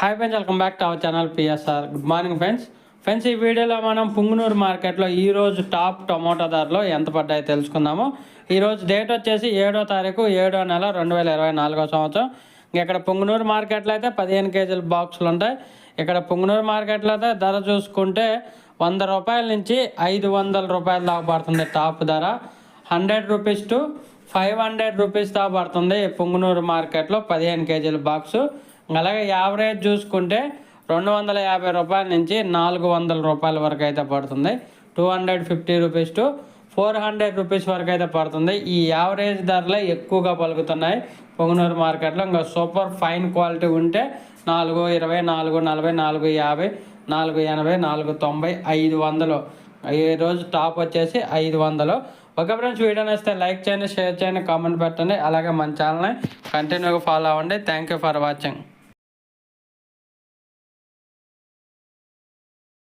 Hi friends welcome back to our channel PSR good morning friends friends ఈ వీడియోలో మనం పుంగునూరు మార్కెట్లో ఈరోజు టాప్ టొమాటో ధరలు ఎంత పడ్డాయో తెలుసుకుందాము. ఈరోజు డేట్ వచ్చేసి ఏడో తారీఖు ఏడో నెల రెండు వేల ఇరవై నాలుగో సంవత్సరం. ఇక్కడ పుంగునూరు మార్కెట్లో అయితే పదిహేను కేజీల బాక్సులు ఉంటాయి. ఇక్కడ పుంగునూరు మార్కెట్లో అయితే ధర చూసుకుంటే వంద రూపాయల నుంచి ఐదు వందల రూపాయల దాకా పడుతుంది టాప్ ధర. Hundred rupees to five hundred rupees దాకా పడుతుంది పుంగునూరు మార్కెట్లో పదిహేను కేజీల బాక్సు. అలాగే యావరేజ్ చూసుకుంటే రెండు వందల యాభై రూపాయల నుంచి నాలుగు వందల రూపాయల వరకు అయితే పడుతుంది. Two hundred fifty rupees to four hundred rupees వరకు అయితే పడుతుంది. ఈ యావరేజ్ ధరలే ఎక్కువగా పలుకుతున్నాయి. పొంగనూరు మార్కెట్లో ఇంకా సూపర్ ఫైన్ క్వాలిటీ ఉంటే నాలుగు ఇరవై నాలుగు నలభై నాలుగు యాభై నాలుగు ఎనభై నాలుగు తొంభై ఐదు వందలు. ఈ రోజు టాప్ వచ్చేసి ఐదు వందలు. ఒక ఫ్రెండ్స్ వీడియో నచ్చితే లైక్ చేయండి షేర్ చేయండి కామెంట్ పెట్టండి. అలాగే మన ఛానల్ని కంటిన్యూగా ఫాలో అవ్వండి. Thank you for watching.